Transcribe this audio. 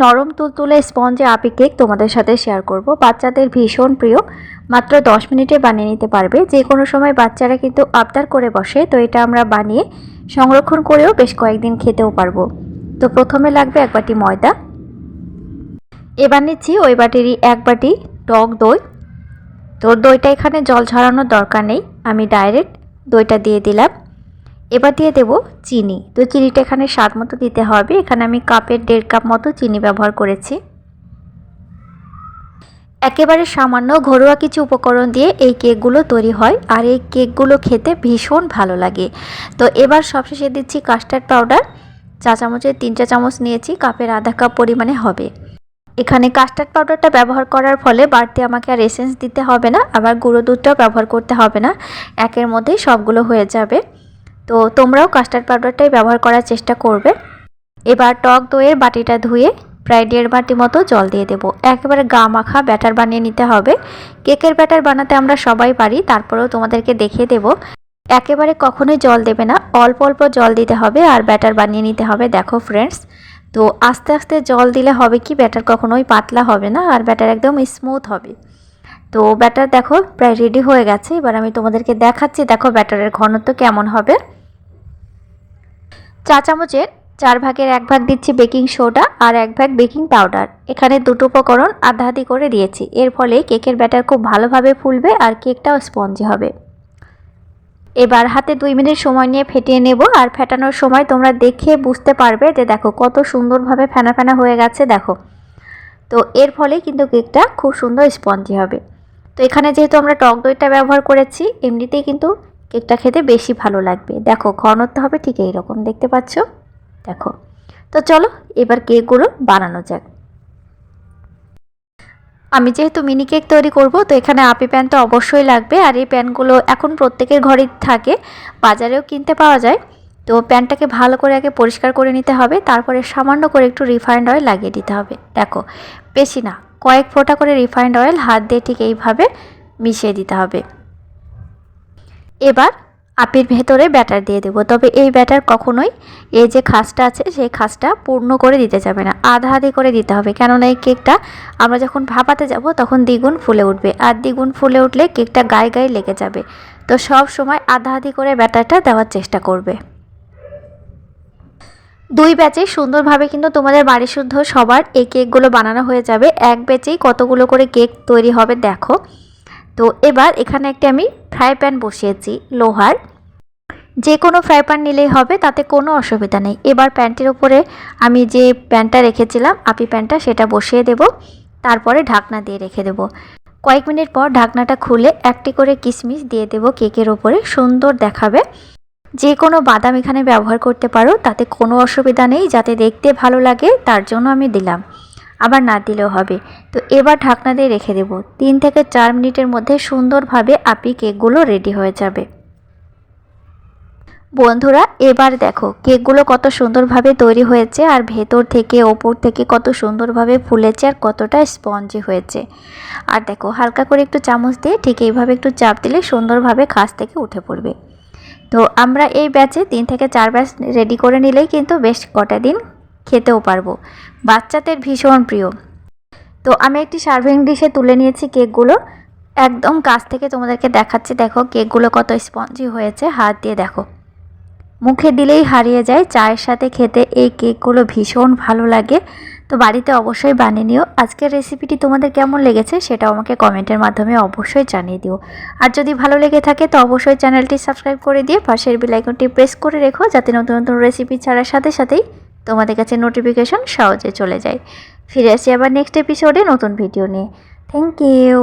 নরম তুলতুলে স্পঞ্জে আপি কেক তোমাদের সাথে শেয়ার করব। বাচ্চাদের ভীষণ প্রিয়। মাত্র 10 মিনিটে বানিয়ে নিতে পারবে। যে কোনো সময় বাচ্চারা কিন্তু আবদার করে বসে, তো এটা আমরা বানিয়ে সংরক্ষণ করেও বেশ কয়েকদিন খেতেও পারব। তো প্রথমে লাগবে এক বাটি ময়দা। এবার নিচ্ছি ওই বাটিরই এক বাটি টক দই। তো দইটা এখানে জল ঝরানোর দরকার নেই। আমি ডাইরেক্ট দইটা দিয়ে দিলাম। এবার দিয়ে দেব চিনি। তো চিনিটা এখানে স্বাদ মতো দিতে হবে। এখানে আমি কাপের দেড় কাপ মতো চিনি ব্যবহার করেছি। একেবারে সামান্য ঘরোয়া কিছু উপকরণ দিয়ে এই কেকগুলো তৈরি হয় আর এই কেকগুলো খেতে ভীষণ ভালো লাগে। তো এবার সবশেষে দিচ্ছি কাস্টার্ড পাউডার। চা চামচের তিন চা চামচ নিয়েছি, কাপের আধা কাপ পরিমাণে হবে। এখানে কাস্টার্ড পাউডারটা ব্যবহার করার ফলে বাড়তি আমাকে আর এসেন্স দিতে হবে না, আবার গুঁড়ো দুধটাও ব্যবহার করতে হবে না। একের মধ্যেই সবগুলো হয়ে যাবে। তো তোমরাও কাস্টার্ড পাউডারটাই ব্যবহার করার চেষ্টা করবে। এবার টক দইয়ের বাটিটা ধুয়ে প্রায় দেড় বাটি মতো জল দিয়ে দেবো। একেবারে গা মাখা ব্যাটার বানিয়ে নিতে হবে। কেকের ব্যাটার বানাতে আমরা সবাই পারি, তারপরেও তোমাদেরকে দেখিয়ে দেব। একেবারে কখনোই জল দেবে না, অল্প অল্প জল দিতে হবে আর ব্যাটার বানিয়ে নিতে হবে, দেখো ফ্রেন্ডস তো আস্তে আস্তে জল দিলে হবে কি ব্যাটার কখনোই পাতলা হবে না আর ব্যাটার একদম স্মুথ হবে। তো ব্যাটার দেখো প্রায় রেডি হয়ে গেছে, এবার আমি তোমাদেরকে দেখাচ্ছি, দেখো ব্যাটারের ঘনত্ব কেমন হবে। চা চামচের চার ভাগের এক ভাগ দিচ্ছি বেকিং সোডা আর এক ভাগ বেকিং পাউডার। এখানে দুটো উপকরণ আধা আধি করে দিয়েছি। এর ফলে কেকের ব্যাটার খুব ভালোভাবে ফুলবে আর কেকটাও স্পঞ্জি হবে। এবার হাতে দুই মিনিট সময় নিয়ে ফেটিয়ে নেব আর ফেটানোর সময় তোমরা দেখে বুঝতে পারবে যে দেখো কত সুন্দরভাবে ফেনা ফেনা হয়ে গেছে, দেখো। তো এর ফলে কিন্তু কেকটা খুব সুন্দর স্পঞ্জি হবে। তো এখানে যেহেতু আমরা টক দইটা ব্যবহার করেছি, এমনিতেই কিন্তু কেকটা খেতে বেশি ভালো লাগবে। দেখো, ঘনত্ব হবে ঠিক এইরকম, দেখতে পাচ্ছ? দেখো, তো চলো এবার কেকগুলো বানানো যাক। আমি যেহেতু মিনি কেক তৈরি করব, তো এখানে আপি প্যান তো অবশ্যই লাগবে, আর এই প্যানগুলো এখন প্রত্যেকের ঘরেই থাকে, বাজারেও কিনতে পাওয়া যায়। তো প্যানটাকে ভালো করে আগে পরিষ্কার করে নিতে হবে, তারপরে সামান্য করে একটু রিফাইন্ড অয়েল লাগিয়ে দিতে হবে। দেখো, বেশি না, কয়েক ফোঁটা করে রিফাইন্ড অয়েল হাত দিয়ে ঠিক এইভাবে মিশিয়ে দিতে হবে। এবার আপির ভেতরে ব্যাটার দিয়ে দেবো। তবে এই ব্যাটার কখনোই এই যে খাসটা আছে, সেই খাসটা পূর্ণ করে দিতে যাবে না। আধা আধি করে দিতে হবে। কেননা এই কেকটা আমরা যখন ভাপাতে যাব, তখন দ্বিগুণ ফুলে উঠবে। আর দ্বিগুণ ফুলে উঠলে কেকটা গায়ে গায়ে লেগে যাবে। তো সব সময় আধা আধি করে ব্যাটারটা দেওয়ার চেষ্টা করবে। দুই ব্যাচে সুন্দরভাবে কিন্তু তোমাদের বাড়ি শুদ্ধ সবার এই কেকগুলো বানানো হয়ে যাবে। এক ব্যাচেই কতগুলো করে কেক তৈরি হবে দেখো। তো এবার এখানে একটি আমি ফ্রাই প্যান বসিয়েছি, লোহার। যে কোনো ফ্রাই প্যান নিলেই হবে, তাতে কোনো অসুবিধা নেই। এবার প্যানটির উপরে আমি যে প্যানটা রেখেছিলাম, আপি প্যানটা, সেটা বসিয়ে দেব। তারপরে ঢাকনা দিয়ে রেখে দেব। কয়েক মিনিট পর ঢাকনাটা খুলে একটি করে কিশমিশ দিয়ে দেব কেকের ওপরে সুন্দর দেখাবে। যে কোনো বাদাম এখানে ব্যবহার করতে পারো, তাতে কোনো অসুবিধা নেই। যাতে দেখতে ভালো লাগে, তার জন্য আমি দিলাম। আবার না দিলেও হবে। তো এবার ঢাকনা দিয়ে রেখে দেব। তিন থেকে চার মিনিটের মধ্যে সুন্দরভাবে আপি কেকগুলো রেডি হয়ে যাবে। বন্ধুরা, এবার দেখো কেকগুলো কত সুন্দরভাবে তৈরি হয়েছে আর ভেতর থেকে, ওপর থেকে কত সুন্দরভাবে ফুলেছে আর কতটা স্পঞ্জি হয়েছে। আর দেখো, হালকা করে একটু চামচ দিয়ে ঠিক এইভাবে একটু চাপ দিলে সুন্দরভাবে খাস থেকে উঠে পড়বে। তো আমরা এই ব্যাচে তিন থেকে চার ব্যাচ রেডি করে নিলেই কিন্তু বেশ কটা দিন খেতেও পারব। বাচ্চাদের ভীষণ প্রিয়। তো আমি একটি সার্ভিং ডিশে তুলে নিয়েছি কেকগুলো। একদম কাছ থেকে তোমাদেরকে দেখাচ্ছি, দেখো কেকগুলো কত স্পঞ্জি হয়েছে, হাত দিয়ে দেখো। মুখে দিলেই হারিয়ে যায়, চায়ের সাথে খেতে এই কেকগুলো ভীষণ ভালো লাগে। তো বাড়িতে অবশ্যই বানিয়ে নিও। আজকের রেসিপিটি তোমাদের কেমন লেগেছে সেটাও আমাকে কমেন্টের মাধ্যমে অবশ্যই জানিয়ে দিও। আর যদি ভালো লেগে থাকে তো অবশ্যই চ্যানেলটি সাবস্ক্রাইব করে দিয়ে পাশের বেল আইকনটি প্রেস করে রেখো, যাতে নতুন নতুন রেসিপি ছাড়ার সাথে সাথেই তোমাদের কাছে নোটিফিকেশন সহজে চলে যায়। ফিরে আসি আবার নেক্সট এপিসোডে নতুন ভিডিও নিয়ে। Thank you